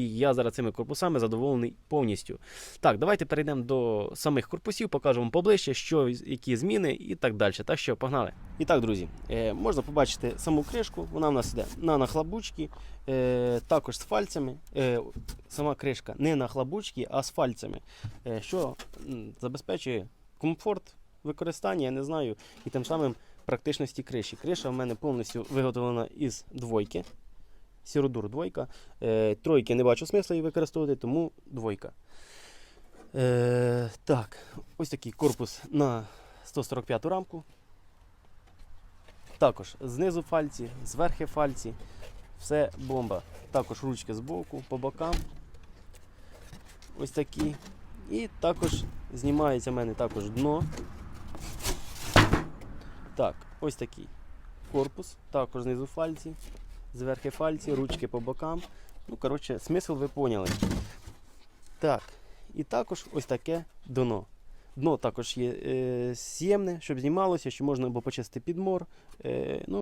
І я зараз цими корпусами задоволений повністю. Так, давайте перейдемо до самих корпусів, покажу вам поближче, що, які зміни і так далі. Так що, погнали. І так, друзі, е, можна побачити саму кришку, вона в нас йде на нахлабучки, е, також з фальцями. Е, сама кришка не на хлабучки, а з фальцями, що забезпечує комфорт використання, я не знаю, і тим самим практичності криші. Криша в мене повністю виготовлена із двойки. Сіродур двойка. Е, тройки не бачу смисла її використовувати, тому двойка. Е, так, ось такий корпус на 145 рамку. Також знизу фальці, зверхи фальці. Все бомба. Також ручки з боку, по бокам. Ось такі. І також знімається в мене також дно. Так, ось такий корпус, також знизу фальці, зверхи фальці, ручки по бокам. Ну, коротше, смисл ви поняли. Так, і також ось таке дно. Дно також є е, з'ємне, щоб знімалося, що можна або почистити підмор. Е, ну,